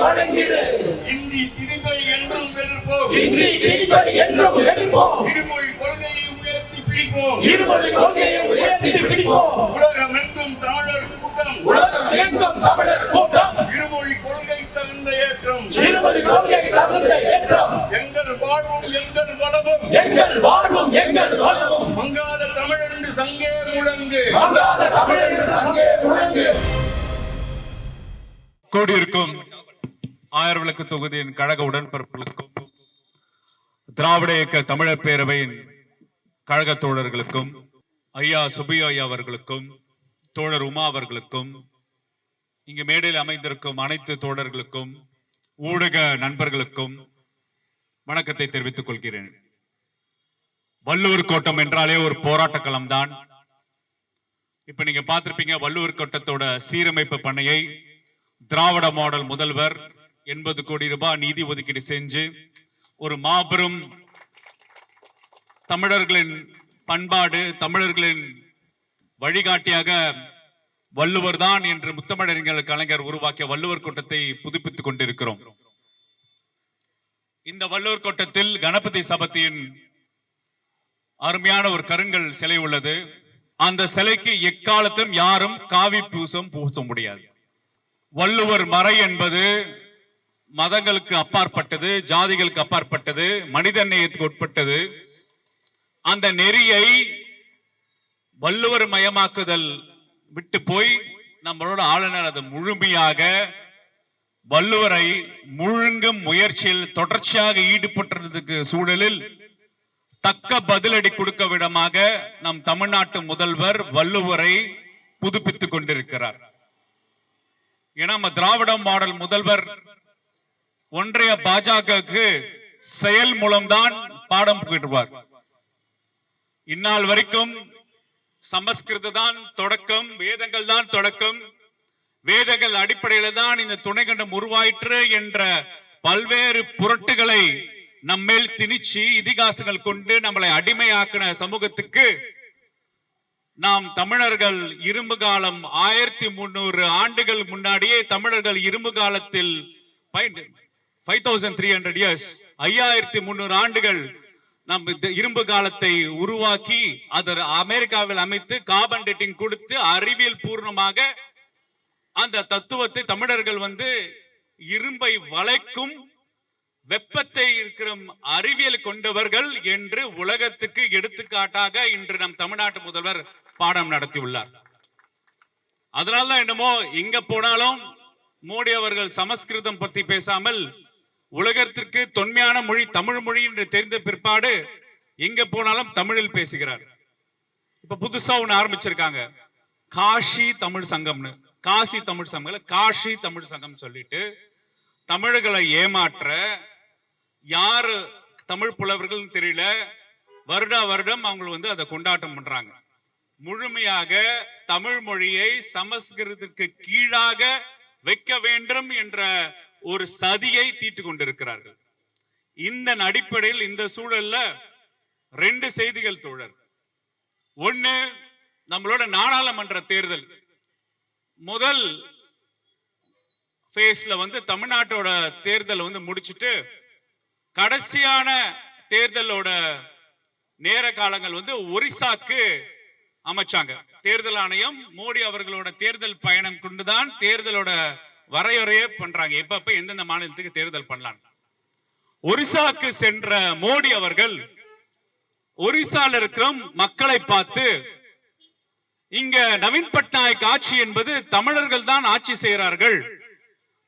வழங்கிடு இந்தி திணிப்பை என்றும் எதிர்ப்போம். இன்றி திணிப்பை என்றும் எதிர்ப்போம். இருமொழி கொள்கையை உயர்த்தி பிடிப்போம். இருமொழி கொள்கையை உயர்த்தி பிடிப்போம். உலகமெங்கும் தமிழர் கூட்டம். உலகம் எங்கும் தமிழர் கூட்டம். இருமொழி கொள்கை தகுந்த ஏற்றம். இருமொழி கொள்கை தகுந்த ஏற்றம். எங்கள் வாழ்வும் எங்கள் வளமும். எங்கள் வாழ்வும் எங்கள் வளமும். மங்காத தமிழென்று சங்கே முழங்கு. வாங்காத தமிழர் சங்கே முழங்கு. கூடியிருக்கும் கிழக்கு தொகுதியின் கழக உடன்பிறப்புகளுக்கும் திராவிட இயக்க தமிழர் பேரவையின் கழக தோழர்களுக்கும் ஐயா சுபியோ ஐயா அவர்களுக்கும் தோழர் உமா அவர்களுக்கும் இங்கு மேடையில் அமைந்திருக்கும் அனைத்து தோழர்களுக்கும் ஊடக நண்பர்களுக்கும் வணக்கத்தை தெரிவித்துக் கொள்கிறேன். வள்ளுவர் கோட்டம் என்றாலே ஒரு போராட்ட களம் தான் இப்ப நீங்க பார்த்திருப்பீங்க வள்ளுவர் கோட்டத்தோட சீரமைப்பு பணியை திராவிட மாடல் முதல்வர் எண்பது கோடி ரூபாய் நிதி ஒதுக்கீடு செஞ்சு ஒரு மாபெரும் தமிழர்களின் பண்பாடு தமிழர்களின் வழிகாட்டியாக வள்ளுவர் தான் என்று முத்தமிழறிஞர் கலைஞர் உருவாக்கிய வள்ளுவர் கூட்டத்தை புதுப்பித்துக் கொண்டிருக்கிறோம். இந்த வள்ளுவர் கோட்டத்தில் கணபதி சபத்தியின் அருமையான ஒரு கருங்கல் சிலை உள்ளது. அந்த சிலைக்கு எக்காலத்தும் யாரும் காவி பூசம் பூச முடியாது. வள்ளுவர் மறை என்பது மதங்களுக்கு அப்பாற்பட்டது ஜாதிகளுக்கு அப்பாற்பட்டது மனித நேயத்துக்கு உட்பட்டது அந்த நெறியை வள்ளுவர் மயமாக்குதல் விட்டு போய் நம்மளோட ஆளுநர் அது முழுமையாக வள்ளுவரை முழுங்கும் முயற்சியில் தொடர்ச்சியாக ஈடுபட்டிருந்ததுக்கு சூழலில் தக்க பதிலடி கொடுக்க விடமாக நம் தமிழ்நாட்டு முதல்வர் வள்ளுவரை புதுப்பித்துக் கொண்டிருக்கிறார். ஏன்னா நம்ம திராவிட மாடல் முதல்வர் ஒன்றைய பாஜகவுக்கு செயல் மூலம்தான் பாடம் புகிடுவார் இந்நாள் வரைக்கும் சமஸ்கிருத தான் தொடக்கம் வேதங்கள் தான் தொடக்கம். வேதங்கள் அடிப்படையில தான் இந்த துணைக்கண்டம் உருவாயிற்று என்ற பல்வேறு புரட்டுகளை நம்மேல் திணிச்சு இதிகாசங்கள் கொண்டு நம்மளை அடிமையாக்கின சமூகத்துக்கு நாம் தமிழர்கள் இரும்பு காலம் ஆயிரத்தி முன்னூறு ஆண்டுகள் முன்னாடியே தமிழர்கள் இரும்பு காலத்தில் five thousand three hundred years ஐயாயிரத்தி முந்நூறு ஆண்டுகள் நம் இரும்பு காலத்தை உருவாக்கி அதை அமெரிக்காவில் அமைத்து கார்பன் டேட்டிங் கொடுத்து அறிவியல் பூர்ணமாக அந்த தத்துவத்தை தமிழர்கள் வந்து இரும்பை வளைக்கும் வெப்பத்தை இருக்கிற அறிவியல் கொண்டவர்கள் என்று உலகத்துக்கு எடுத்துக்காட்டாக இன்று நம் தமிழ்நாட்டு முதல்வர் பாடம் நடத்தியுள்ளார். அதனாலதான் என்னமோ எங்க போனாலும் மோடி அவர்கள் சமஸ்கிருதம் பத்தி பேசாமல் உலகத்திற்கு தொன்மையான மொழி தமிழ் மொழி என்று தெரிந்த பிற்பாடு எங்க போனாலும் தமிழில் பேசுகிறார். இப்ப புதுசா ஒண்ணு ஆரம்பிச்சிருக்காங்க. காஷி தமிழ் சங்கம்னு. காசி தமிழ் சங்கம் காஷி தமிழ் சங்கம் சொல்லிட்டு தமிழர்களை ஏமாற்ற யாரு தமிழ் புலவர்கள் தெரியல. வருடா வருடம் அவங்க வந்து அதை கொண்டாட்டம் பண்றாங்க. முழுமையாக தமிழ் மொழியை சமஸ்கிருதத்திற்கு கீழாக வைக்க வேண்டும் என்ற ஒரு சதியை தீட்டு கொண்டிருக்கிறார்கள் இந்த அடிப்படையில் இந்த சூழல்ல ரெண்டு செய்திகள் தோழர். ஒண்ணு நம்மளோட நாடாளுமன்ற தேர்தல். முதல் ஃபேஸ்ல வந்து தமிழ்நாட்டோட தேர்தல் வந்து முடிச்சிட்டு கடைசியான தேர்தலோட நேர காலங்கள் வந்து ஒரிசாக்கு அமைச்சாங்க. தேர்தல் ஆணையம் மோடி அவர்களோட தேர்தல் பயணம் கொண்டுதான் தேர்தலோட வரையறையே பண்றாங்க. எப்பப்ப எந்தெந்த மாநிலத்துக்கு தேர்தல் பண்ணலாம் ஒரிசாக்கு சென்ற மோடி அவர்கள் ஒரிசால இருக்கிற மக்களை பார்த்து இங்க நவீன் பட்நாயக் ஆட்சி என்பது தமிழர்கள் தான் ஆட்சி செய்கிறார்கள்.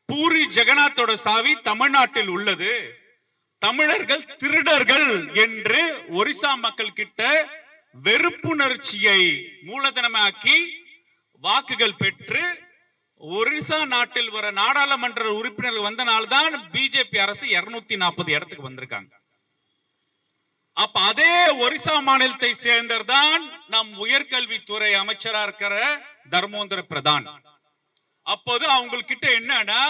பூரி ஜெகநாத்தோட சாவி தமிழ்நாட்டில் உள்ளது. தமிழர்கள் திருடர்கள் என்று ஒரிசா மக்கள் கிட்ட வெறுப்புணர்ச்சியை மூலதனமாக்கி வாக்குகள் பெற்று ஒரிசா நாட்டில் வர நாடாளுமன்ற உறுப்பினர்கள் வந்தனால்தான் பிஜேபி அரசு இருநூத்தி நாற்பது இடத்துக்கு வந்திருக்காங்க. அப்ப அதே ஒரிசா மாநிலத்தை சேர்ந்ததான் நம் உயர்கல்வித்துறை அமைச்சரா இருக்கிற தர்மோந்தர பிரதான். அப்போது அவங்கக்கிட்ட என்னன்னா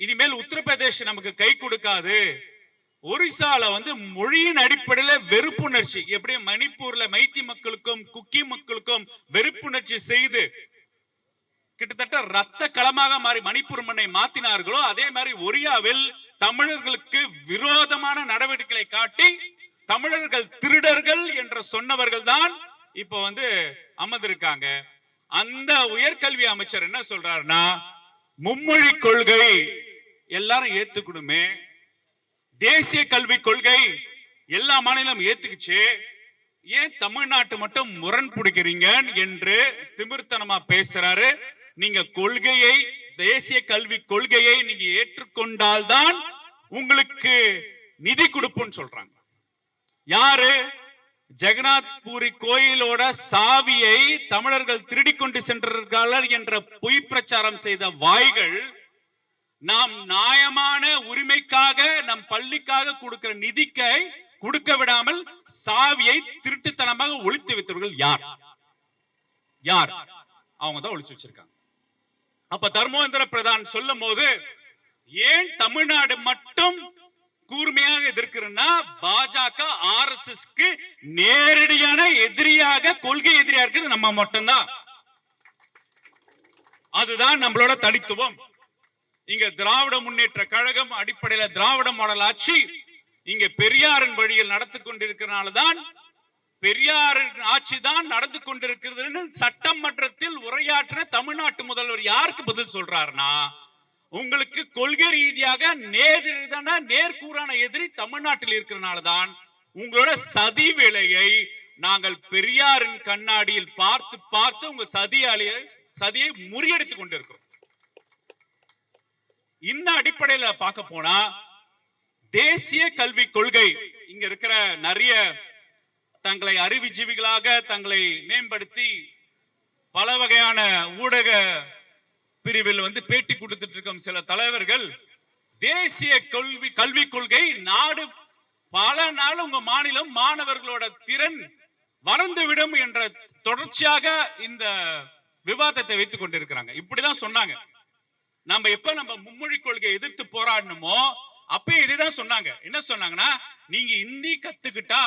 இனிமேல் உத்தரப்பிரதேஷ் நமக்கு கை கொடுக்காது. ஒரிசால வந்து மொழியின் அடிப்படையில வெறுப்புணர்ச்சி எப்படி மணிப்பூர்ல மைத்தி மக்களுக்கும் குக்கி மக்களுக்கும் வெறுப்புணர்ச்சி செய்து கிட்டத்தட்ட ரத்த களமாக மாறி மணிப்பூர் மண்ணை மாத்தினார்களோ அதே மாதிரி ஒரியாவில் தமிழர்களுக்கு விரோதமான நடவடிக்கைகளை காட்டி தமிழர்கள் திருடர்கள் என்று சொன்னவர்கள் தான் இப்ப வந்து அமர்ந்திருக்காங்க. அந்த உயர்கல்வி அமைச்சர் என்ன சொல்றாருன்னா மும்மொழி கொள்கை எல்லாரும் ஏத்துக்கணுமே. தேசிய கல்வி கொள்கை எல்லா மாநிலம் ஏத்துக்குச்சு. ஏன் தமிழ்நாட்டு மட்டும் முரண் பிடிக்கிறீங்க என்று திமிர்த்தனமா பேசுறாரு. நீங்க கொள்கையை தேசிய கல்வி கொள்கையை நீங்க ஏற்றுக்கொண்டால்தான் உங்களுக்கு நிதி கொடுப்போம்னு சொல்றாங்க. யாரு? ஜெகநாத் பூரி கோயிலோட சாவியை தமிழர்கள் திருடி கொண்டு சென்றார்கள் என்ற பொய் பிரச்சாரம் செய்த வாய்கள் நாம் நியாயமான உரிமைக்காக நம் பள்ளிக்காக கொடுக்கிற நிதிக்கை கொடுக்க விடாமல் சாவியை திருட்டுத்தனமாக ஒழித்து வைத்தவர்கள் யார்? யார்? அவங்க தான் ஒழிச்சு வச்சிருக்காங்க. அப்ப தர்மேந்திர பிரதான் சொல்லும் போது ஏன் தமிழ்நாடு மட்டும் கூர்மையாக எதிர்க்கிறன்னா பாஜக ஆர் எஸ் நேரடியான எதிரியாக கொள்கை எதிரியா இருக்கிறது நம்ம மட்டும்தான். அதுதான் நம்மளோட தனித்துவம். இங்க திராவிட முன்னேற்ற கழகம் அடிப்படையில திராவிட மாடல் ஆட்சி இங்க பெரியாரின் வழியில் நடத்தி கொண்டிருக்கிறனால்தான் பெரியாரின் ஆட்சி தான் நடந்து கொண்டிருக்கிறதுன்னு சட்டமன்றத்தில் உரையாற்றின தமிழ்நாட்டு முதல்வர் யாருக்கு பதில் சொல்றாருன்னா உங்களுக்கு கொள்கை ரீதியாக நேரெதிரான நேர்கூறான எதிரி தமிழ்நாட்டில் இருக்கிறனால்தான் உங்களோட சதி வேலையை நாங்கள் பெரியாரின் கண்ணாடியில் பார்த்து பார்த்து உங்க சதி அலையை சதியை முறியடித்துக் கொண்டிருக்கிறோம். இந்த அடிப்படையில பார்க்க போனா தேசிய கல்வி கொள்கை இங்க இருக்கிற நிறைய தங்களை அறிவுஜீவிகளாக தங்களை மேம்படுத்தி பல வகையான ஊடக பிரிவில் வந்து பேட்டி கொடுத்துட்டு இருக்கும் சில தலைவர்கள். தேசிய கல்வி கல்விக் கொள்கை நாடு பல நாள் உங்க மாநிலம் மாணவர்களோட திறன் வளர்ந்துவிடும் என்ற தொடர்ச்சியாக இந்த விவாதத்தை வைத்துக் கொண்டிருக்கிறாங்க. இப்படிதான் சொன்னாங்க. நம்ம எப்ப நம்ம மும்மொழி கொள்கை எதிர்த்து போராடணுமோ அப்பயும் இதுதான் சொன்னாங்க. என்ன சொன்னாங்கன்னா நீங்க இந்தி கத்துக்கிட்டா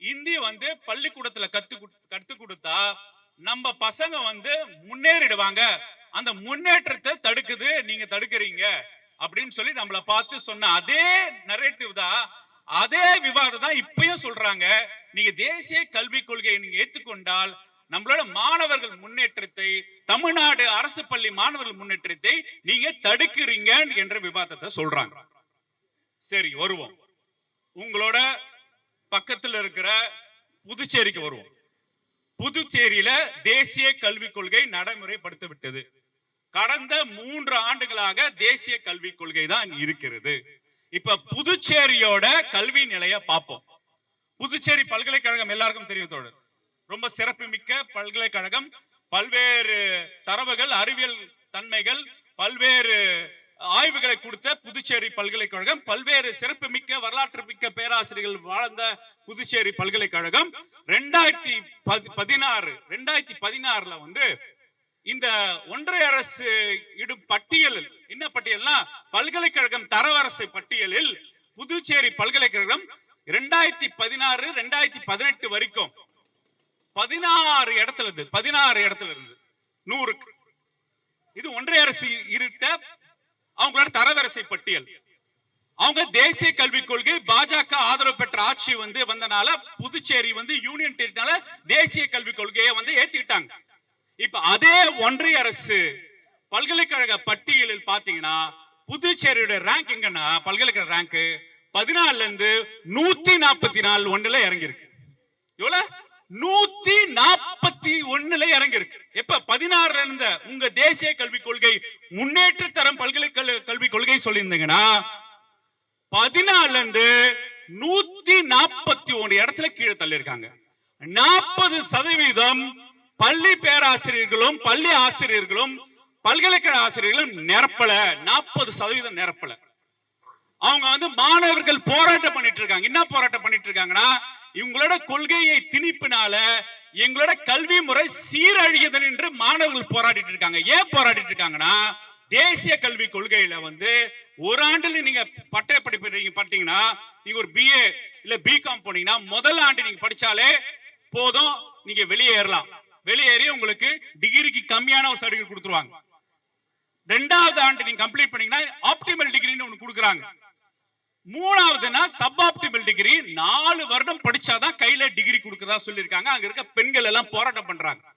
இந்தி வந்து பள்ளிக்கூடத்துல கத்து கத்து கொடுத்தா நம்ம பசங்க வந்து முன்னேறிடுவாங்க. அந்த முன்னேற்றத்தை தடுக்குது நீங்க தடுக்கிறீங்க அப்படின்னு சொல்லி நம்மள பார்த்து சொன்ன அதே நரேட்டிவ் தான் அதே விவாதம் தான் இப்பயும் சொல்றாங்க. நீங்க தேசிய கல்விக் கொள்கையை நீங்க ஏத்துக்கொண்டால் நம்மளோட மாணவர்கள் முன்னேற்றத்தை தமிழ்நாடு அரசு பள்ளி மாணவர்கள் முன்னேற்றத்தை நீங்க தடுக்கிறீங்க என்ற விவாதத்தை சொல்றாங்க. சரி வருவோம். உங்களோட பக்கத்துல இருக்கிற புதுச்சேரிக்கு வருவோம். புதுச்சேரியில தேசிய கல்விக் கொள்கை நடைமுறைப்படுத்த விட்டது கடந்த மூன்று ஆண்டுகளாக தேசிய கல்விக் கொள்கை தான் இருக்கிறது. இப்ப புதுச்சேரியோட கல்வி நிலைய பார்ப்போம். புதுச்சேரி பல்கலைக்கழகம் எல்லாருக்கும் தெரியும் தோழர். ரொம்ப சிறப்புமிக்க பல்கலைக்கழகம். பல்வேறு தரவுகள் அறிவியல் தன்மைகள் பல்வேறு ஆய்வுகளை கொடுத்த புதுச்சேரி பல்கலைக்கழகம் பல்வேறு சிறப்புமிக்க வரலாற்று மிக்க பேராசிரியர்கள் வாழ்ந்த புதுச்சேரி பல்கலைக்கழகம் ரெண்டாயிரத்தி பதினாறு ரெண்டாயிரத்தி பதினாறுல வந்து இந்த ஒன்றிய அரசு இடும் பட்டியலில் என்ன பட்டியல்னா பல்கலைக்கழகம் தரவரிசை பட்டியலில் புதுச்சேரி பல்கலைக்கழகம் ரெண்டாயிரத்தி பதினாறு ரெண்டாயிரத்தி பதினெட்டு வரைக்கும் பதினாறு இடத்துல இருந்து பதினாறு இடத்துல இருந்து நூறுக்கு. இது ஒன்றிய அரசு இருட்ட அவங்களோட தரவரிசை பட்டியல். அவங்க தேசிய கல்விக் கொள்கை பாஜக ஆதரவு பெற்ற ஆட்சி வந்து வந்தனால புதுச்சேரி வந்து யூனியன் டெரிட்டனால தேசிய கல்விக் கொள்கையை வந்து ஏத்திக்கிட்டாங்க. இப்ப அதே ஒன்றிய அரசு பல்கலைக்கழக பட்டியலில் பாத்தீங்கன்னா புதுச்சேரியோட ரேங்க் எங்கன்னா பல்கலைக்கழக ரேங்க் பதினாலுல இருந்து நூத்தி நாற்பத்தி நாலு ஒன்றுல இறங்கி இருக்கு எவ்வளவு? நூத்தி நாற்பத்தி ஒண்ணுல இறங்கி இருக்கு எப்ப? பதினாறுல இருந்த உங்க தேசிய கல்விக் கொள்கை முன்னேற்ற தரம் பல்கலைக்கழக கல்விக் கொள்கை சொல்லியிருந்தீங்கன்னா பதினாலுல இருந்து நூத்தி நாற்பத்தி ஒன்று இடத்துல கீழே தள்ளியிருக்காங்க. நாற்பது சதவீதம் பள்ளி பேராசிரியர்களும் பள்ளி ஆசிரியர்களும் பல்கலைக்கழக ஆசிரியர்களும் நிரப்பல. நாற்பது சதவீதம் நிரப்பல. அவங்க வந்து மாணவர்கள் போராட்டம் பண்ணிட்டு இருக்காங்க. என்ன போராட்டம் பண்ணிட்டு இருக்காங்கன்னா இவங்களோட கொள்கையை திணிப்பினால எங்களோட கல்வி முறை சீரழியுது என்று மாணவர்கள் போராடிட்டு இருக்காங்க. ஏன் போராடிட்டு இருக்காங்கன்னா தேசிய கல்வி கொள்கையில வந்து ஒரு ஆண்டுல நீங்க பட்டய படிப்பு பார்த்தீங்கன்னா நீங்க ஒரு பிஏ இல்ல பிகாம் போனீங்கன்னா முதல் ஆண்டு நீங்க படிச்சாலே போதும் நீங்க வெளியேறலாம் வெளியேறி உங்களுக்கு டிகிரிக்கு கம்மியான ஒரு சர்டிபிகேட் கொடுத்துருவாங்க. ரெண்டாவது ஆண்டு நீங்க கம்ப்ளீட் பண்ணீங்கன்னா ஆப்டிமல் டிகிரின்னு ஒன்று கொடுக்குறாங்க. மூணாவதுனா சப் டிகிரி நாலு வருடம் படிச்சாதான் கையில டிகிரி கொடுக்கறதா சொல்லியிருக்காங்க. அங்க இருக்க பெண்கள் எல்லாம் போராட்டம் பண்றாங்க.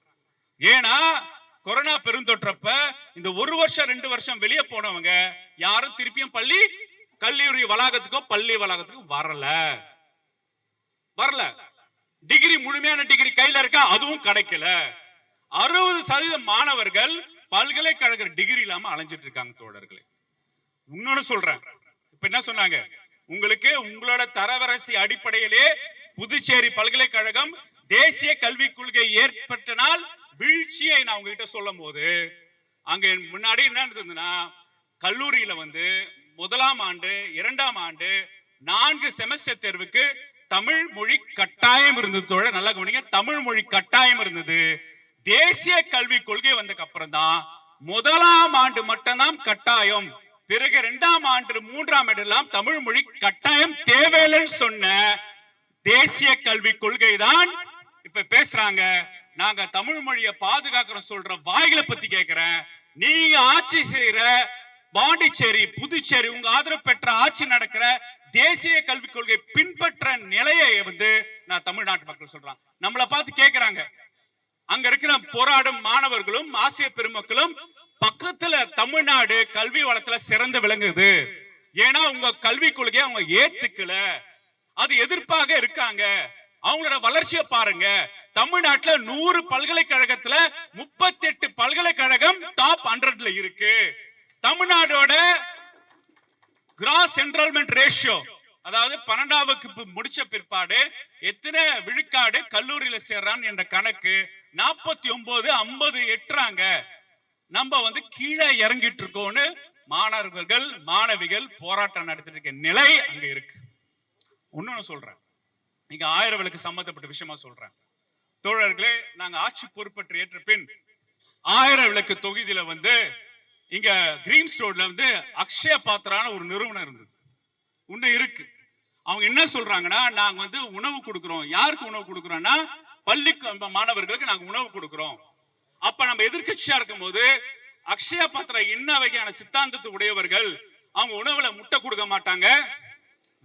ஏன்னா கொரோனா பெருந்தொற்றப்ப இந்த ஒரு வருஷம் ரெண்டு வருஷம் வெளியே போனவங்க யாரும் திருப்பியும் பள்ளி கல்லூரி வளாகத்துக்கோ பள்ளி வளாகத்துக்கோ வரல. வரல. டிகிரி முழுமையான டிகிரி கையில இருக்கா? அதுவும் கிடைக்கல. அறுபது சதவீதம் மாணவர்கள் பல்கலைக்கழக டிகிரி இல்லாம அலைஞ்சிட்டு இருக்காங்க தோழர்களே. இன்னொன்னு சொல்றேன். இப்ப என்ன சொன்னாங்க? உங்களுக்கு உங்களோட தரவரிசை அடிப்படையிலே புதுச்சேரி பல்கலைக்கழகம் தேசிய கல்விக் கொள்கை ஏற்பட்டனால் வீழ்ச்சியை நான் உங்ககிட்ட சொல்லும் போது அங்க முன்னாடி என்ன இருந்ததுன்னா கல்லூரியில வந்து முதலாம் ஆண்டு இரண்டாம் ஆண்டு நான்கு செமஸ்டர் தேர்வுக்கு தமிழ் மொழி கட்டாயம் இருந்தது தோழ. நல்லா கவனிங்க தமிழ் மொழி கட்டாயம் இருந்தது. தேசிய கல்விக் கொள்கை வந்ததுக்கு அப்புறம் தான் முதலாம் ஆண்டு மட்டும்தான் கட்டாயம். பிறகு இரண்டாம் ஆண்டு மூன்றாம் ஆண்டு தமிழ் மொழி கட்டாயம் தேவையில்லைன்னு சொன்ன தேசிய கல்வி கொள்கை தான் இப்ப பேசுறாங்க. நாங்க தமிழ் மொழியை பாதுகாக்கிறோம் சொல்ற வாய்களை பத்தி கேக்குறேன். நீங்க ஆட்சி செய்யற பாண்டிச்சேரி புதுச்சேரி உங்க ஆதரவு பெற்ற ஆட்சி நடக்கிற தேசிய கல்விக் கொள்கை பின்பற்ற நிலையை வந்து நான் தமிழ்நாட்டு மக்கள் சொல்றேன் நம்மளை பார்த்து கேட்கிறாங்க அங்க இருக்கிற போராடும் மாணவர்களும் ஆசிய பெருமக்களும் பக்கத்துல தமிழ்நாடு கல்வி வளத்துல சிறந்து விளங்குது. ஏன்னா உங்க கல்வி கொள்கையை அவங்க ஏத்துக்கல. அது எதிர்ப்பாக இருக்காங்க. அவங்களோட வளர்ச்சியை பாருங்க. தமிழ்நாட்டுல நூறு பல்கலைக்கழகத்துல முப்பத்தி எட்டு பல்கலைக்கழகம் டாப் ஹண்ட்ரட்ல இருக்கு. தமிழ்நாடோட கிராஸ் என்ரோல்மெண்ட் ரேஷியோ அதாவது பன்னெண்டாம் வகுப்பு முடிச்ச பிற்பாடு எத்தனை விழுக்காடு கல்லூரியில சேர்றான் என்ற கணக்கு நாற்பத்தி ஒன்பது ஐம்பது எட்டுறாங்க. நம்ம வந்து கீழே இறங்கிட்டு இருக்கோம்னு மாணவர்கள் மாணவிகள் போராட்டம் நடத்திட்டு இருக்க நிலை அங்க இருக்கு. இன்னொன்னு சொல்றேன். நீங்க ஆயிரம் விளக்கு சம்பந்தப்பட்ட விஷயமா சொல்றேன். தோழர்களே நாங்க ஆட்சி பொறுப்பற்று ஏற்ற பின் ஆயிரம் விளக்கு தொகுதியில வந்து இங்க கிரீன் ஸ்டோர்ல வந்து அக்ஷய பாத்திரான ஒரு நிறுவனம் இருந்தது. ஒண்ணு இருக்கு. அவங்க என்ன சொல்றாங்கன்னா நாங்க வந்து உணவு கொடுக்குறோம். யாருக்கு உணவு கொடுக்குறோம்னா பள்ளி மாணவர்களுக்கு நாங்க உணவு கொடுக்குறோம். அப்ப நம்ம எதிர்க்கட்சியா இருக்கும்போது அக்ஷய பாத்திரா என்ன வகையான சித்தாந்தத்தை உடையவர்கள்? அவங்க உணவுல முட்டை கொடுக்க மாட்டாங்க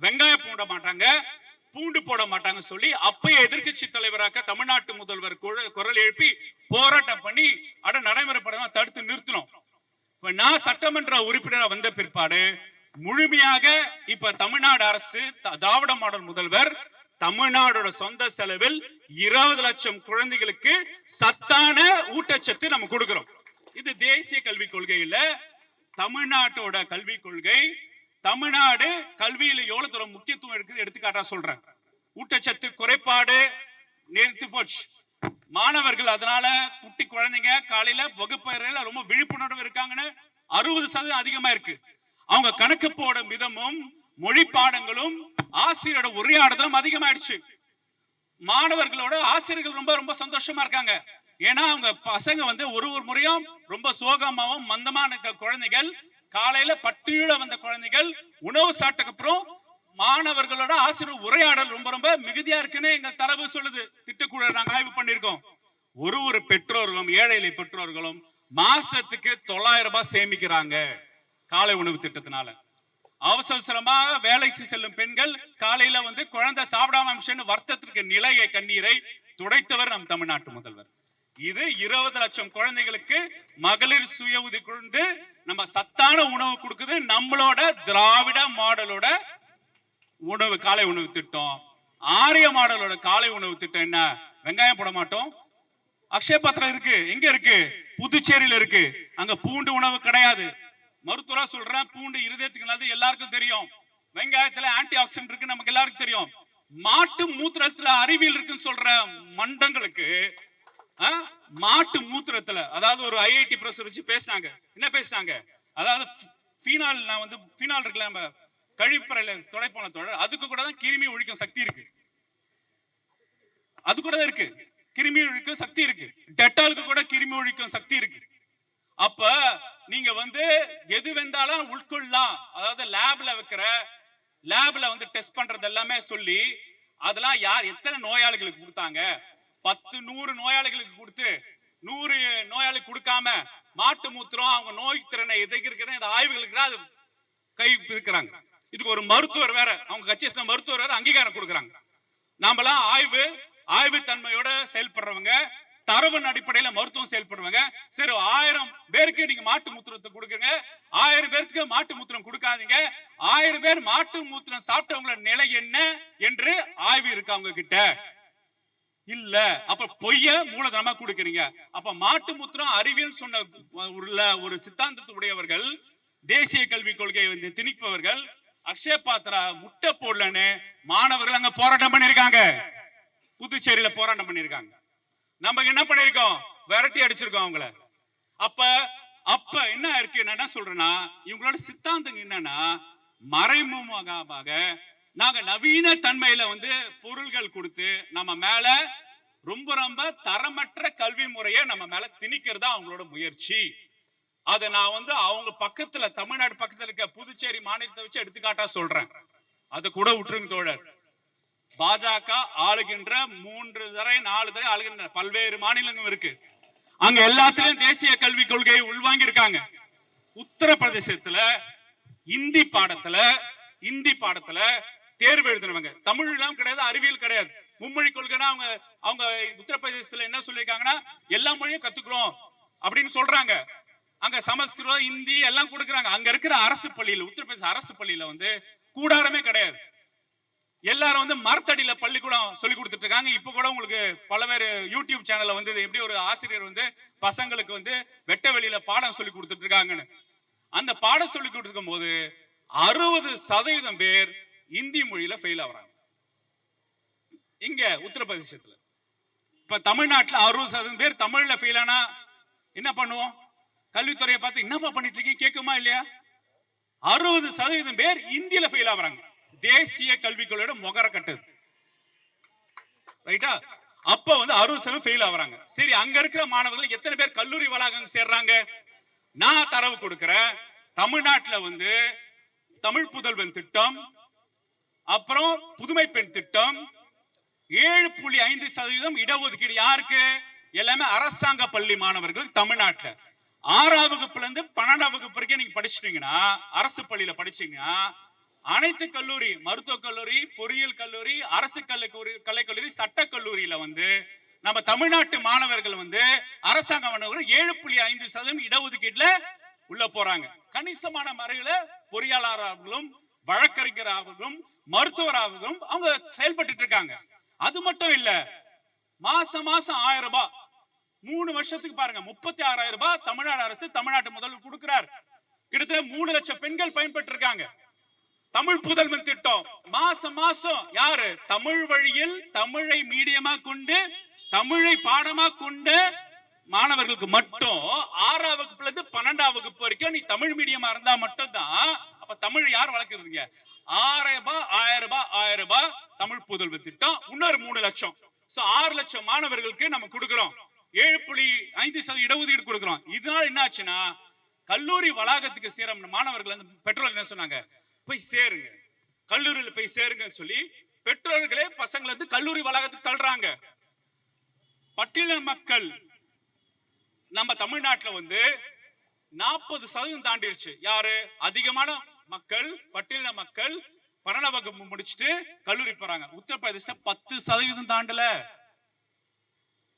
வெங்காயம் போட மாட்டாங்க பூண்டு போட மாட்டாங்க சொல்லி அப்பயே எதிர்க்கட்சி தலைவராக தமிழ்நாட்டு முதல்வர் குரல் எழுப்பி போராட்டம் பண்ணி அட நடைமுறைப்படாம தடுத்து நிறுத்தினோம். இப்ப நான் சட்டமன்ற உறுப்பினரா வந்த பிற்பாடு முழுமையாக இப்ப தமிழ்நாடு அரசு திராவிட மாடல் முதல்வர் தமிழ்நாடோட சொந்த செலவில் இருபது லட்சம் குழந்தைகளுக்கு சத்தான ஊட்டச்சத்து நம்ம கொடுக்கிறோம். இது தேசிய கல்விக் கொள்கையில தமிழ்நாட்டோட கல்விக் கொள்கை தமிழ்நாடு கல்வியில எவ்வளவு தூரம் முக்கியத்துவம் எடுக்குது எடுத்துக்காட்டா சொல்றேன். ஊட்டச்சத்து குறைபாடு நிறுத்தி போச்சு. மாணவர்கள் அதனால குட்டி குழந்தைங்க காலையில வகுப்பறையில ரொம்ப விழிப்புணர்வு இருக்காங்கன்னு அறுபது சதவீதம் அதிகமா இருக்கு. அவங்க கணக்கு போடும் விதமும் மொழி பாடங்களும் ஆசிரியரோட உரையாடுதலும் அதிகமாயிடுச்சு. மாணவர்களோட ஆசிரியர்கள் ரொம்ப ரொம்ப சந்தோஷமா இருக்காங்க. ஏன்னா அவங்க பசங்க வந்து ஒரு ஒரு முறையும் ரொம்ப சோகமாவும் மந்தமான இருக்க குழந்தைகள் காலையில பட்டியல வந்த குழந்தைகள் உணவு சாப்பிட்டக்கு அப்புறம் மாணவர்களோட ஆசிரியர் உரையாடல் ரொம்ப ரொம்ப மிகுதியா இருக்குன்னு எங்க தரவு சொல்லுது. திட்டக்குழு நாங்க ஆய்வு பண்ணிருக்கோம் ஒரு ஒரு பெற்றோர்களும் ஏழை பெற்றோர்களும் மாசத்துக்கு தொள்ளாயிரம் ரூபாய் சேமிக்கிறாங்க காலை உணவு திட்டத்தினால. அவசரமா வேலைக்கு செல்லும் பெண்கள் காலையில வந்து குழந்தை சாப்பிடாம அமிஷன்னு வருத்தத்திற்கு நிலையை கண்ணீரை துடைத்தவர் நம் தமிழ்நாட்டு முதல்வர். இது இருபது லட்சம் குழந்தைகளுக்கு மகளிர் சுய உதவி கொண்டு நம்ம சத்தான உணவு கொடுக்குது. நம்மளோட திராவிட மாடலோட உணவு காலை உணவு திட்டம். ஆரிய மாடலோட காலை உணவு திட்டம் என்ன? வெங்காயம் போட மாட்டோம். அக்ஷய பாத்திரம் இருக்கு. எங்க இருக்கு? புதுச்சேரியில இருக்கு. அங்க பூண்டு உணவு கிடையாது. மருத்துவரா சொல்றேன் பூண்டு இருதயத்துக்கு நல்லது எல்லாருக்கும் தெரியும். வெங்காயத்துல ஆன்டி ஆக்சிடென்ட் இருக்கு நமக்கு எல்லாருக்கும் தெரியும். மாட்டு மூத்திரத்துல அறிவியல் இருக்குன்னு சொல்ற மண்டங்களுக்கு மாட்டு மூத்திரத்துல அதாவது ஒரு ஐஐடி ப்ரொஃபசர் வச்சு பேசினாங்க. என்ன பேசினாங்க? அதாவது ஃபீனால் நான் வந்து ஃபீனால் இருக்குல்ல நம்ம கழிப்பறையில துடைப்போன தொடர் அதுக்கு கூட தான் கிருமி ஒழிக்கும் சக்தி இருக்கு. அது கூட தான் இருக்கு. கிருமி ஒழிக்கும் சக்தி இருக்கு. டெட்டாலுக்கு கூட கிருமி ஒழிக்கும் சக்தி இருக்கு. அப்ப நீங்க வந்து எது வெந்தாலும் உட்கொள்ளலாம் அதாவது லேப்ல வைக்கிற லேப்ல வந்து டெஸ்ட் பண்றது எல்லாமே சொல்லி அதெல்லாம் யார் எத்தனை நோயாளிகளுக்கு கொடுத்தாங்க? பத்து நூறு நோயாளிகளுக்கு கொடுத்து நூறு நோயாளி கொடுக்காம மாட்டு மூத்திரம் அவங்க நோய் திறனை எதிர்க்கிற இந்த ஆய்வுகளுக்கு அது கை இருக்கிறாங்க இதுக்கு ஒரு மருத்துவர் வேற அவங்க கட்சி சேர்ந்த மருத்துவர் வேற அங்கீகாரம் கொடுக்குறாங்க. நாமெல்லாம் ஆய்வு ஆய்வு தன்மையோட செயல்படுறவங்க தரவின் அடிப்படையில மருத்துவம் செயல்படுவாங்க. சரி ஆயிரம் பேருக்கு நீங்க மாட்டு மூத்திரத்தை கொடுக்குங்க. ஆயிரம் பேருக்கு மாட்டு மூத்திரம் கொடுக்காதீங்க. ஆயிரம் பேர் மாட்டு மூத்திரம் சாப்பிட்டவங்களோட நிலை என்ன என்று ஆய்வு இருக்கு அவங்க கிட்ட இல்ல. அப்ப பொய்ய மூலதனமா கொடுக்குறீங்க. அப்ப மாட்டு மூத்திரம் அறிவியல் சொன்ன உள்ள ஒரு சித்தாந்தத்துடையவர்கள் தேசிய கல்விக் கொள்கையை வந்து திணிப்பவர்கள் அக்ஷய பாத்ரா முட்டை போடலன்னு மாணவர்கள் அங்க போராட்டம் பண்ணிருக்காங்க புதுச்சேரியில போராட்டம் பண்ணிருக்காங்க நம்ம என்ன பண்ணிருக்கோம்? விரட்டி அடிச்சிருக்கோம் அவங்கள. அப்ப அப்ப என்ன இருக்கு? என்ன சொல்றேன்னா இவங்களோட சித்தாந்தம் என்னன்னா மறைமுகமாக நாங்க நவீன தன்மையில வந்து பொருள்கள் கொடுத்து நம்ம மேல ரொம்ப ரொம்ப தரமற்ற கல்வி முறையை நம்ம மேல திணிக்கிறதா அவங்களோட முயற்சி. அதை நான் வந்து அவங்க பக்கத்துல தமிழ்நாடு பக்கத்துல இருக்க புதுச்சேரி மாநிலத்தை வச்சு எடுத்துக்காட்டா சொல்றேன். அதை கூட விட்டுருங்க தோழர். பாஜக ஆளுகின்ற மூன்று தடவை நாலு தடவை ஆளுகின்ற பல்வேறு மாநிலங்களும் இருக்கு. அங்க எல்லாத்துலயும் தேசிய கல்விக் கொள்கையை உள்வாங்கி இருக்காங்க உத்தரப்பிரதேசத்துல இந்தி பாடத்துல இந்தி பாடத்துல தேர்வு எழுதினவங்க. தமிழ் எல்லாம் கிடையாது அறிவியல் கிடையாது. மும்மொழி கொள்கைனா அவங்க அவங்க உத்தரப்பிரதேசத்துல என்ன சொல்லியிருக்காங்கன்னா எல்லா மொழியும் கத்துக்கிறோம் அப்படின்னு சொல்றாங்க. அங்க சமஸ்கிருதம் இந்தி எல்லாம் கொடுக்குறாங்க. அங்க இருக்கிற அரசு பள்ளியில உத்தரப்பிரதேச அரசு பள்ளியில வந்து கூடாரமே கிடையாது. எல்லாரும் வந்து மரத்தடியில பள்ளிக்கூடம் சொல்லி கொடுத்துட்டு இருக்காங்க இப்ப கூட உங்களுக்கு பல பேர் யூடியூப் சேனல்ல வந்து எப்படி ஒரு ஆசிரியர் வந்து பசங்களுக்கு வந்து வெட்ட வெளியில பாடம் சொல்லி கொடுத்துட்டு இருக்காங்கன்னு அந்த பாடம் சொல்லி கொடுத்துருக்கும் போது அறுபது சதவீதம் பேர் இந்தி மொழியில ஃபெயில் ஆகுறாங்க. இங்க உத்தரப்பிரதேசத்துல. இப்ப தமிழ்நாட்டுல அறுபது சதவீதம் பேர் தமிழ்ல ஃபெயில் ஆனா என்ன பண்ணுவோம்? கல்வித்துறையை பார்த்து என்னப்பா பண்ணிட்டு இருக்கீங்க? கேட்குமா இல்லையா? அறுபது சதவீதம் பேர் இந்தியில ஃபெயில் ஆகுறாங்க. தேசிய கல்விக் கொள்கையோட முகர கட்டது. ரைட்டா? அப்ப வந்து அறுபது சதவீதம் ஃபெயில் ஆகுறாங்க. சரி அங்க இருக்கிற மாணவர்கள் எத்தனை பேர் கல்லூரி வளாகம் சேர்றாங்க? நான் தரவு கொடுக்கிறேன். தமிழ்நாட்டுல வந்து தமிழ் புதல்வன் திட்டம் அப்புறம் புதுமை பெண் திட்டம் ஏழு புள்ளி ஐந்து சதவீதம் இடஒதுக்கீடு யாருக்கு? எல்லாமே அரசாங்க பள்ளி மாணவர்கள் தமிழ்நாட்டுல. ஆறாம் வகுப்புல இருந்து பன்னெண்டாம் வகுப்பு வரைக்கும் நீங்க படிச்சிட்டீங்கன்னா அரசு பள்ளியில படிச்சீங்கன்னா அனைத்து கல்லூரி மருத்துவக் கல்லூரி பொறியியல் கல்லூரி அரசு கல்லூரி கலைக்கல்லூரி சட்ட கல்லூரியில வந்து நம்ம தமிழ்நாட்டு மாணவர்கள் வந்து அரசாங்க மாணவர்கள் ஏழு புள்ளி ஐந்து சதவீதம் இடஒதுக்கீட்டுல உள்ள போறாங்க. கணிசமான முறையில பொறியாளராகவும் வழக்கறிஞராகவும் மருத்துவராகவும் அவங்க செயல்பட்டு இருக்காங்க. அது மட்டும் இல்ல மாசம் மாசம் ஆயிரம் ரூபாய் மூணு வருஷத்துக்கு பாருங்க முப்பத்தி ஆறாயிரம் ரூபாய் தமிழ்நாடு அரசு தமிழ்நாட்டு முதல்வர் கொடுக்கிறார். கிட்டத்தட்ட மூணு லட்சம் பெண்கள் பயன்பெற்று இருக்காங்க தமிழ் புதல்வன் திட்டம். மாசம் மாசம் யாரு? தமிழ் வழியில் தமிழை மீடியமா கொண்டு தமிழை பாடமா கொண்டு மாணவர்களுக்கு மட்டும் ஆறாம் வகுப்புல இருந்து பன்னெண்டாம் வகுப்பு வரைக்கும் நீ தமிழ் மீடியமா இருந்தா மட்டும் தான் அப்ப தமிழ் யார் வளர்க்குறதுங்க? ஆயிரம் ரூபாய் ஆயிரம் ரூபாய் ஆயிரம் ரூபாய் தமிழ் புதல்வர் திட்டம். இன்னொரு மூணு லட்சம். சோ ஆறு லட்சம் மாணவர்களுக்கு நம்ம கொடுக்கிறோம். ஏழு புள்ளி ஐந்து சதவீத இடஒதுக்கீடு கொடுக்கிறோம். இதனால என்ன ஆச்சுன்னா கல்லூரி வளாகத்துக்கு சேர மாணவர்கள் வந்து பெற்றோர்கள் என்ன சொன்னாங்க? போய் சேருங்க. கல்லூரியில் போய் சேருங்கன்னு சொல்லி பெற்றோர்களே பசங்களை வந்து கல்லூரி வளாகத்துக்கு தள்ளுறாங்க. பட்டியல மக்கள் நம்ம தமிழ்நாட்டுல வந்து நாற்பது சதவீதம் தாண்டிடுச்சு யாரு? அதிகமான மக்கள் பட்டியல மக்கள் பரண வகுப்பு முடிச்சுட்டு கல்லூரி போறாங்க. உத்தரப்பிரதேசம் பத்து சதவீதம் தாண்டல.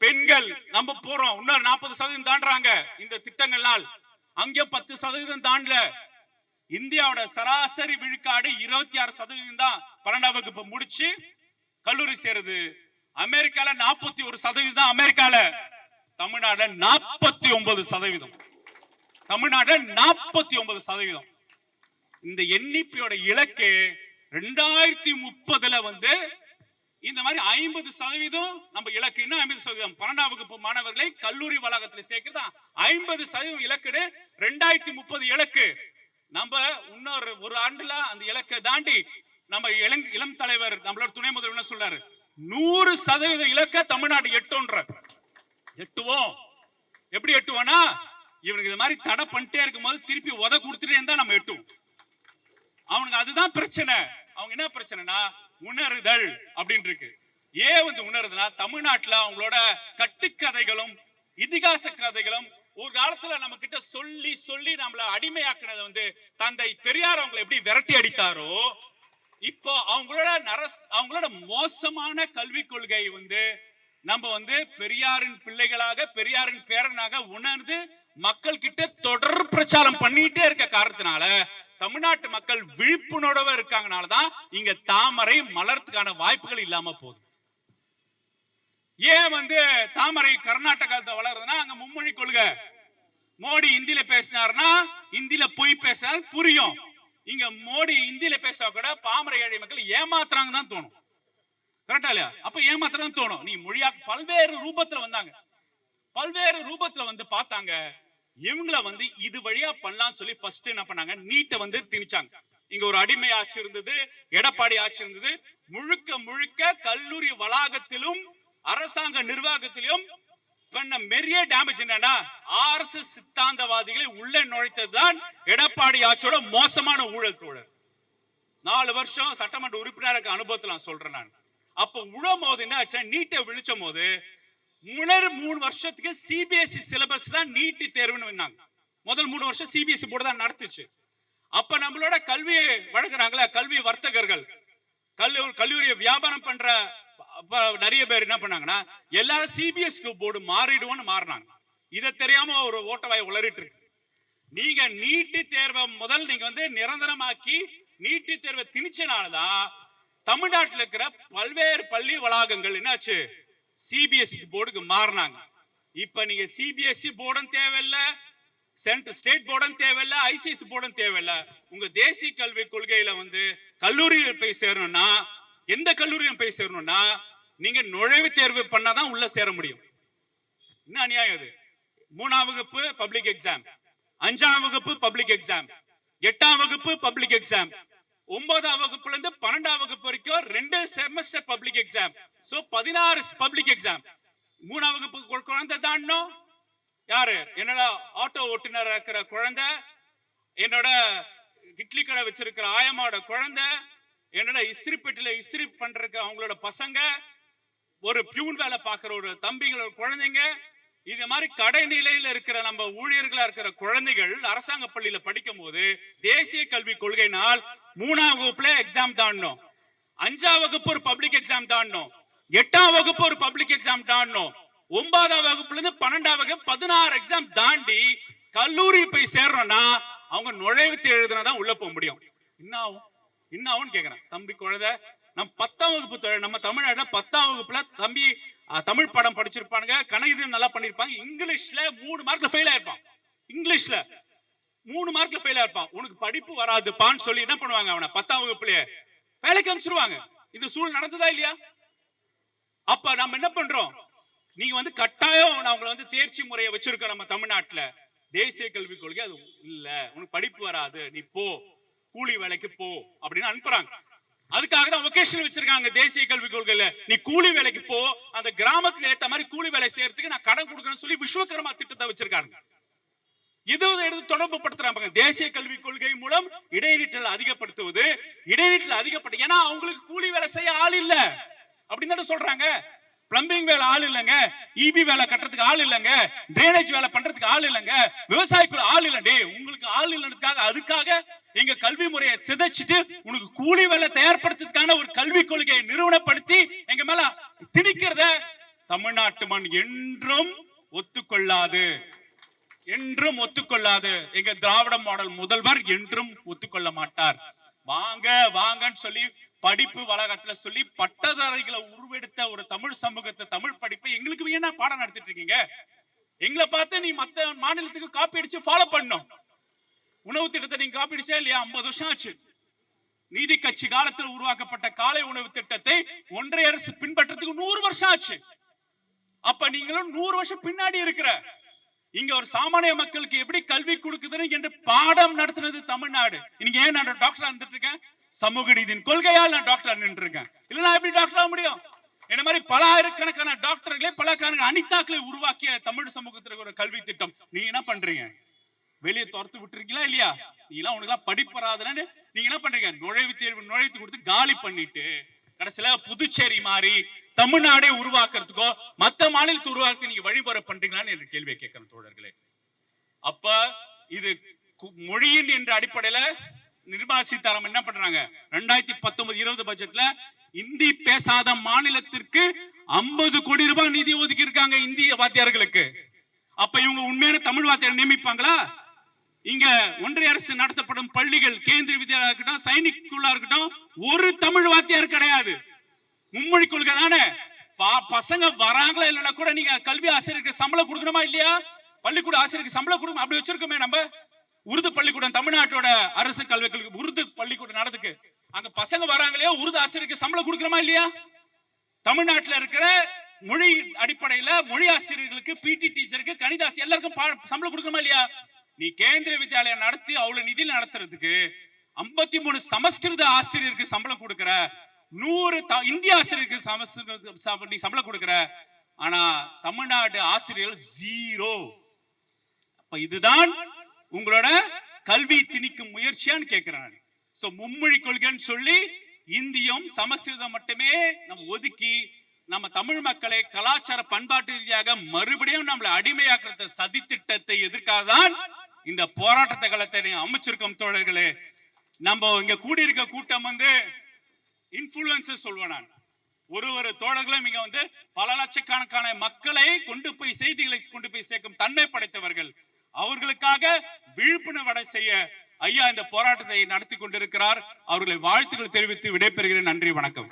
பெண்கள் நம்ம போறோம். இன்னொரு நாற்பது சதவீதம் தாண்டுறாங்க இந்த திட்டங்களால் அங்கே பத்து சதவீதம் தாண்டல. இந்தியாவோட சராசரி விழுக்காடு இருபத்தி ஆறு சதவீதம் தான் பன்னெண்டாம் வகுப்பு முடிச்சு கல்லூரி சேருது. அமெரிக்கால நாற்பத்தி ஒரு சதவீதம் தான் அமெரிக்கால. தமிழ்நாடு நாற்பத்தி ஒன்பது சதவீதம். தமிழ்நாடு நாற்பத்தி ஒன்பது சதவீதம். இந்த எண்ணிக்கையோட இலக்கு ரெண்டாயிரத்தி முப்பதுல வந்து இந்த மாதிரி ஐம்பது சதவீதம் நம்ம இலக்கு. இன்னும் ஐம்பது சதவீதம்? பன்னெண்டாம் வகுப்பு மாணவர்களை கல்லூரி வளாகத்தில் சேர்க்கிறது? ஐம்பது சதவீதம் இலக்கு ரெண்டாயிரத்தி முப்பது இலக்கு. நம்ம இன்னொரு ஒரு ஆண்டுல அந்த இலக்கை தாண்டி நம்ம இளம் இளம் தலைவர் நம்மளோட துணை முதல்வர் என்ன சொல்றாரு? நூறு சதவீத இலக்க தமிழ்நாடு எட்டுன்ற எட்டுவோம். எப்படி எட்டுவோம்னா இவனுக்கு இது மாதிரி தடை பண்ணிட்டே இருக்கும் போது திருப்பி உத கொடுத்துட்டே இருந்தா நம்ம எட்டுவோம். அவனுக்கு அதுதான் பிரச்சனை. அவங்க என்ன பிரச்சனைனா உணருதல் அப்படின்னு இருக்கு ஏன் வந்து உணருதுன்னா தமிழ்நாட்டுல அவங்களோட கட்டுக்கதைகளும் இதிகாச கதைகளும் ஒரு காலத்துல நம்ம கிட்ட சொல்லி சொல்லி நம்மள அடிமையாக்குனது வந்து தந்தை பெரியார் அவங்களை எப்படி விரட்டி அடித்தாரோ இப்போ அவங்களோட நரஸ் அவங்களோட மோசமான கல்விக் கொள்கை வந்து நம்ம வந்து பெரியாரின் பிள்ளைகளாக பெரியாரின் பேரனாக உணர்ந்து மக்கள் கிட்ட தொடர் பிரச்சாரம் பண்ணிட்டே இருக்க காரணத்தினால தமிழ்நாட்டு மக்கள் விழிப்புணர்வு இருக்காங்கனால தான் இங்க தாமரை மலர்றதுக்கான வாய்ப்புகள் இல்லாம போகுது. ஏன் வந்து தாமரை கர்நாடகத்துல வளருதுன்னா அங்க மும்மொழி கொள்கை. மோடி இந்தியில பேசினார்னா இந்தியில பொய் பேசினார் புரியும். இங்க மோடி இந்தியில பேசினா கூட பாமர ஏழை மக்கள் ஏமாத்துறாங்க தான் தோணும். கரெக்டா இல்லையா? அப்ப ஏமாத்துறாங்க தோணும். நீ மொழியா பல்வேறு ரூபத்துல வந்தாங்க. பல்வேறு ரூபத்துல வந்து பார்த்தாங்க. இவங்கள வந்து இது வழியா பண்ணலாம்னு சொல்லி ஃபர்ஸ்ட் என்ன பண்ணாங்க? நீட்டை வந்து திணிச்சாங்க. இங்க ஒரு அடிமை ஆட்சி இருந்தது எடப்பாடி ஆட்சி இருந்தது. முழுக்க முழுக்க கல்லூரி வளாகத்திலும் அரசாங்க நிர்வாகத்திலும் பண்ண மெரிய டேமேஜ் என்னன்னா ஆர்எஸ்எஸ் சித்தாந்தவாதிகளை உள்ளே நுழைத்ததுதான் எடப்பாடி ஆட்சியோட மோசமான ஊழல் தோழர். நாலு வருஷம் சட்டமன்ற உறுப்பினருக்கு அனுபவத்தில் நான் சொல்றேன் நான். அப்ப உழும் போது என்ன ஆச்சு நீட்டை விழிச்சும் போது முனர் மூணு வருஷத்துக்கு சிபிஎஸ்இ சிலபஸ் தான் நீட்டு தேர்வுன்னு வந்தாங்க முதல் மூணு வருஷம் சிபிஎஸ்இ போர்டு தான் நடத்துச்சு. அப்ப நம்மளோட கல்வியை வழங்குறாங்களே கல்வி வர்த்தகர்கள். கல்லூரி கல்லூரியை வியாபாரம் பண்ற அப்ப நிறைய பேர் என்ன பண்ணாங்கன்னா எல்லாரும் சிபிஎஸ்கு போர்டு மாறிடுவோம்னு மாறினாங்க. இதை தெரியாம ஒரு ஓட்டவாய் உளறிட்டு இருக்கு. நீங்க நீட்டு தேர்வை முதல் நீங்க வந்து நிரந்தரமாக்கி நீட்டு தேர்வை திணிச்சனாலதான் தமிழ்நாட்டில் இருக்கிற பல்வேறு பள்ளி வளாகங்கள் என்னாச்சு? சிபிஎஸ்சி போர்டுக்கு மாறினாங்க. இப்ப நீங்க சிபிஎஸ்சி போர்டும் தேவையில்ல சென்ட்ரல் ஸ்டேட் போர்டும் தேவையில்ல ஐசிஎஸ்சி போர்டும் தேவையில்ல. உங்க தேசிய கல்வி கொள்கையில வந்து கல்லூரியில் போய் சேரணும்னா எந்த கல்லூரியும் போய் சேரணும்னா நீங்க நுழைவுத் தேர்வு பண்ணாதான் உள்ள சேர முடியும். என்ன அநியாயம் அது மூணாம் வகுப்பு பப்ளிக் எக்ஸாம் அஞ்சாம் வகுப்பு பப்ளிக் எக்ஸாம் எட்டாம் வகுப்பு பப்ளிக் எக்ஸாம் ஒன்பதாம் வகுப்புல இருந்து பன்னெண்டாம் வகுப்பு வரைக்கும் ரெண்டு செமஸ்டர் பப்ளிக் எக்ஸாம் சோ பதினாறு பப்ளிக் எக்ஸாம் மூணாம் வகுப்பு குழந்தை தாண்டணும் யாரு? என்னோட ஆட்டோ ஓட்டுநர் இருக்கிற குழந்தை? என்னோட இட்லி கடை வச்சிருக்கிற ஆயமாவோட குழந்தை? என்னோட இஸ்திரி பெட்டில இஸ்திரி பண்றதுக்கு அவங்களோட பசங்க? ஒரு பியூன் வேலை பார்க்குற ஒரு தம்பிகள் குழந்தைங்க இது மாதிரி கடை நிலையில இருக்கிற நம்ம ஊழியர்களா இருக்கிற குழந்தைகள் அரசாங்க பள்ளியில படிக்கும் போது தேசிய கல்வி கொள்கைனால் மூணாம் வகுப்புல எக்ஸாம் தாண்டணும். அஞ்சாம் வகுப்பு ஒரு பப்ளிக் எக்ஸாம் தாண்டணும். எட்டாம் வகுப்பு ஒரு பப்ளிக் எக்ஸாம் தாண்டணும். ஒன்பதாம் வகுப்புல இருந்து பன்னெண்டாம் வகுப்பு பதினாறு எக்ஸாம் தாண்டி கல்லூரி போய் சேர்றோம்னா அவங்க நுழைவுத்து எழுதுனாதான் உள்ள போக முடியும். என்ன ஆகும்? என்ன ஆகும்னு கேக்குறேன். தம்பி குழந்தை நம் பத்தாம் வகுப்பு தொ- நம்ம தமிழ்நாட்டுல பத்தாம் வகுப்புல தம்பி தமிழ் படம் படிச்சிருப்பானுங்க. கணக்கு நல்லா பண்ணிருப்பாங்க. இங்கிலீஷ்ல மூணு மார்க்ல ஃபெயில் ஆயிருப்பான். இங்கிலீஷ்ல மூணு மார்க்ல ஃபெயில் ஆயிருப்பான். உனக்கு படிப்பு வராதுப்பான்னு சொல்லி என்ன பண்ணுவாங்க அவனை? பத்தாம் வகுப்புலயே வேலைக்கு அனுப்பிச்சிருவாங்க. இது சூழ் நடந்ததா இல்லையா? அப்ப நம்ம என்ன பண்றோம்? நீங்க வந்து கட்டாயம் அவங்களை வந்து தேர்ச்சி முறையை வச்சிருக்கோம் நம்ம தமிழ்நாட்டுல. தேசிய கல்விக் கொள்கை அது இல்ல. உனக்கு படிப்பு வராது. நீ போ. கூலி வேலைக்கு போ அப்படின்னு அனுப்புறாங்க. அதுக்காக தான் ஒகேஷன் வச்சிருக்காங்க தேசிய கல்விக் கொள்கையில. நீ கூலி வேலைக்கு போ அந்த கிராமத்துல ஏத்த மாதிரி கூலி வேலை செய்யறதுக்கு நான் கடன் கொடுக்கணும்னு சொல்லி விஸ்வகர்மா திட்டத்தை வச்சிருக்காங்க. இது எடுத்து தொடர்பு படுத்துறாங்க தேசிய கல்விக் கொள்கை மூலம் இடைநீட்டல் அதிகப்படுத்துவது இடைநீட்டல் அதிகப்பட்டு ஏன்னா அவங்களுக்கு கூலி வேலை செய்ய ஆள் இல்ல. அப்படின்னு தானே சொல்றாங்க. பிளம்பிங் வேலை ஆள் இல்லைங்க. இபி வேலை கட்டுறதுக்கு ஆள் இல்லைங்க. டிரைனேஜ் வேலை பண்றதுக்கு ஆள் இல்லைங்க. விவசாயிக்குள்ள ஆள் இல்ல. டே உங்களுக்கு ஆள் இல்லைன்றதுக்காக அதுக்காக எங்க கல்வி முறையை சிதைச்சிட்டு உனக்கு கூலி வேலை தயார்படுத்துறதுக்கான ஒரு கல்விக் கொள்கையை நிறுவனப்படுத்தி எங்க மேல திணிக்கிறத தமிழ்நாட்டு மண் என்றும் ஒத்துக்கொள்ளாது. என்றும் ஒத்துக்கொள்ளாது. எங்க திராவிட மாடல் முதல்வர் என்றும் ஒத்துக்கொள்ள மாட்டார். வாங்க வாங்கன்னு சொல்லி படிப்பு வளாகத்துல சொல்லி பட்டதாரிகளை உருவெடுத்த ஒரு தமிழ் சமூகத்தை தமிழ் படிப்பை எங்களுக்கு என்ன பாடம் நடத்திட்டு இருக்கீங்க? எங்களை பார்த்து நீ மத்த மாநிலத்துக்கு காப்பி அடிச்சு ஃபாலோ பண்ணும் உணவு திட்டத்தை நீங்க காப்பி இல்லையா? ஐம்பது வருஷம் ஆச்சு. நீதி கட்சி காலத்தில் உருவாக்கப்பட்ட காலை உணவு திட்டத்தை ஒன்றிய அரசு பின்பற்றதுக்கு நூறு வருஷம் ஆச்சு. அப்ப நீங்களும் நூறு வருஷம் பின்னாடி இருக்கிற இங்க ஒரு சாமானிய மக்களுக்கு எப்படி கல்வி கொடுக்குதுன்னு என்று பாடம் நடத்துனது தமிழ்நாடு. இன்னைக்கு ஏன் நான் டாக்டர் இருந்துட்டு இருக்கேன் சமூக நீதியின் கொள்கையால் நான் டாக்டர் நின்று இருக்கேன் இல்ல நான் எப்படி டாக்டர் ஆக முடியும்? என்ன மாதிரி பல ஆயிரக்கணக்கான டாக்டர்களே பல அனிதாக்களை உருவாக்கிய தமிழ் சமூகத்திற்கு ஒரு கல்வி திட்டம். நீங்க என்ன பண்றீங்க? வெளியே துரத்து விட்டுருக்கீங்களா இல்லையா? நீங்களாம் எல்லாம் உனக்கு நீங்க என்ன பண்றீங்க? நுழைவுத் தேர்வு நுழைத்து கொடுத்து காலி பண்ணிட்டு கடைசியில புதுச்சேரி மாறி தமிழ்நாடே உருவாக்குறதுக்கோ மத்த மாநிலத்தை உருவாக்க நீங்க வழிமுறை பண்றீங்களான்னு என்ற கேள்வியை கேட்கிறேன் தோழர்களே. அப்ப இது மொழியின் என்ற அடிப்படையில நிர்மலா சீதாராமன் என்ன பண்றாங்க? ரெண்டாயிரத்தி பத்தொன்பது இருபது பட்ஜெட்ல இந்தி பேசாத மாநிலத்திற்கு 50 கோடி ரூபாய் நிதி ஒதுக்கி இருக்காங்க இந்திய வாத்தியார்களுக்கு. அப்ப இவங்க உண்மையான தமிழ் வாத்தியார் நியமிப்பாங்களா? இங்க ஒன்றிய அரசு நடத்தப்படும் பள்ளிகள் கேந்திர வித்யாலயா இருக்கட்டும் சைனிக் இருக்கட்டும் ஒரு தமிழ் வாத்தியார் கிடையாது. மும்மொழி கொள்கை தானே? பா- பசங்க வராங்களா இல்லைன்னா கூட நீங்க கல்வி ஆசிரியருக்கு சம்பளம் கொடுக்கணுமா இல்லையா? பள்ளிக்கூட ஆசிரியருக்கு சம்பளம் கொடுக்கணும் அப்படி வச்சிருக்கோமே நம்ம. உருது பள்ளிக்கூடம் தமிழ்நாட்டோட அரசு கல்வி உருது பள்ளிக்கூடம் நடந்துக்கு அங்க பசங்க வராங்களே உருது ஆசிரியருக்கு சம்பளம் கொடுக்கணுமா இல்லையா? தமிழ்நாட்டுல இருக்கிற மொழி அடிப்படையில மொழி ஆசிரியர்களுக்கு பிடி டீச்சருக்கு கணித எல்லாருக்கும் பா- சம்பளம் கொடுக்கணுமா இல்லையா? நீ கேந்திர வித்யாலயம் நடத்தி அவ்வளவு நிதி நடத்துறதுக்கு 53 மூணு சமஸ்கிருத ஆசிரியருக்கு சம்பளம் கொடுக்கற நூறு இந்திய ஆசிரியருக்கு சமஸ்கிருத நீ சம்பளம் கொடுக்கற ஆனா தமிழ்நாடு ஆசிரியர்கள் ஜீரோ அப்ப இதுதான் உங்களோட கல்வி திணிக்கும் முயற்சியான்னு கேட்கிறேன் சோ மும்மொழி கொள்கைன்னு சொல்லி இந்தியும் சமஸ்கிருதம் மட்டுமே நம்ம ஒதுக்கி நம்ம தமிழ் மக்களை கலாச்சார பண்பாட்டு ரீதியாக மறுபடியும் நம்மளை அடிமையாக்குற சதி திட்டத்தை எதிர்க்காக தான் இந்த போராட்டத்தை களத்தை அமைச்சிருக்கோம் தோழர்களே நம்ம இங்க கூடியிருக்க கூட்டம் வந்து இன்ஃபுளுசஸ் சொல்வேன் நான். ஒரு ஒரு தோழர்களும் இங்க வந்து பல லட்சக்கணக்கான மக்களை கொண்டு போய் செய்திகளை கொண்டு போய் சேர்க்கும் தன்மை படைத்தவர்கள். அவர்களுக்காக விழிப்புணர்வு செய்ய ஐயா இந்த போராட்டத்தை நடத்தி கொண்டிருக்கிறார். அவர்களை வாழ்த்துக்கள் தெரிவித்து விடைபெறுகிறேன். நன்றி வணக்கம்.